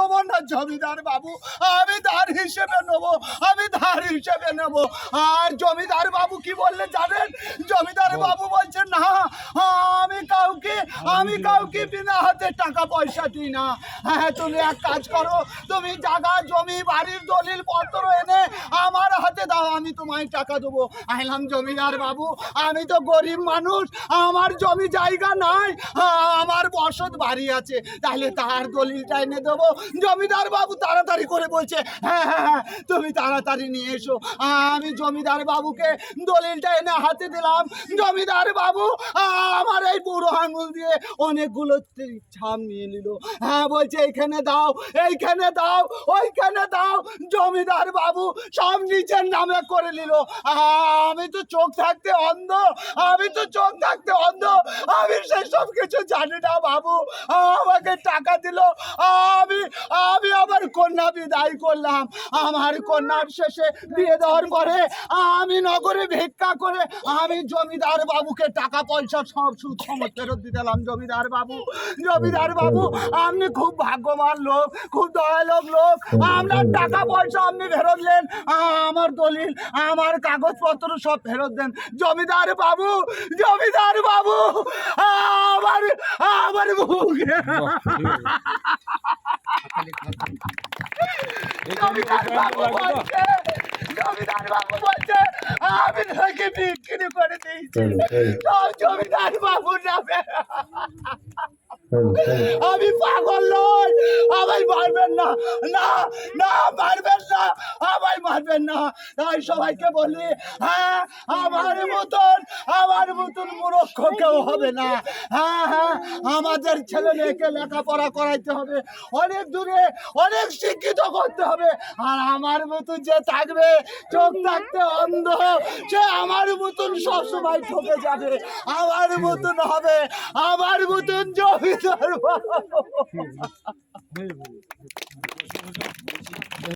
নেব না জমিদার বাবু আমি ধার হিসেবে নেব আমি ধার হিসেবে নেব। আর জমিদার বাবু কি বললে জানেন? জমিদার বাবু বলছে না আমি কাউকে আমি কাউকে বিনা হাতে টাকা পয়সা দিই না। হ্যাঁ তুমি এক কাজ করো তুমি জায়গা জমি বাড়ির দলিল পত্র এনে আমার হাতে দাও, আমি তোমায় টাকা দেবো। আইলাম জমিদার বাবু, আমি তো গরিব মানুষ, আমার জমি জায়গা নাই আমার বসত বাড়ি আছে। তাহলে তার দলিলটা এনে দেবো। জমিদার বাবু তাড়াতাড়ি করে বলছে হ্যাঁ হ্যাঁ হ্যাঁ তুমি তাড়াতাড়ি নিয়ে এসো। আমি জমিদার বাবুকে দলিলটা এনে হাতে দিলাম। জমিদার বাবু আমার এই বুড়ো আঙুল দিয়ে অনেকগুলো ছাপ নিয়ে নিল। হ্যাঁ বলছে, এইখানে দাও এইখানে দাও, ওইখানে দাও জমিদার বাবু সব নিজের নামে করে নিল। আমি তো চোখ থাকতে অন্ধ, আমি তো চোখ থাকতে অন্ধ, আমি সেই সব কিছু জানি না বাবু। আমাকে টাকা দিল। আমি কন্যা বিদায় করলাম। আমার কন্যার শেষে বিয়ে দেওয়ার পরে আমি নগরে ভিক্ষা করে আমি জমিদার বাবুকে টাকা পয়সা সব সুদ সমত ফেরত দিলাম জমিদার বাবু জমিদার বাবু, আপনি খুব ভাগ্যবান লোক, খুব দয়ালক লোক। আপনার টাকা পয়সা আপনি ফেরত দেন। আমার দলিল, আমার কাগজপত্র সব ফেরত দেন। জমিদার বাবু জমিদার বাবু, আমার আমার মুখে জমিদার বাবু বলছে আমি তাকে বিক্রি করে দিয়েছি জমিদার পাগল নই, আমায় মারবেন না। না না, মারবেন না আমায় মারবেন না। তাই সবাইকে বলি হ্যাঁ আমার মতন আমার মতন মূর্খ কেউ হবে না। হ্যাঁ হ্যাঁ আমাদের ছেলে মেয়েকে লেখাপড়া করাইতে হবে। অনেক দূরে অনেক শিক্ষিত করতে হবে। আর আমার মতন যে থাকবে, চোখ থাকতে অন্ধ, সে আমার মতন সবসময় ঠকে যাবে। আমার মতন হবে, আমার মতন জমিদার।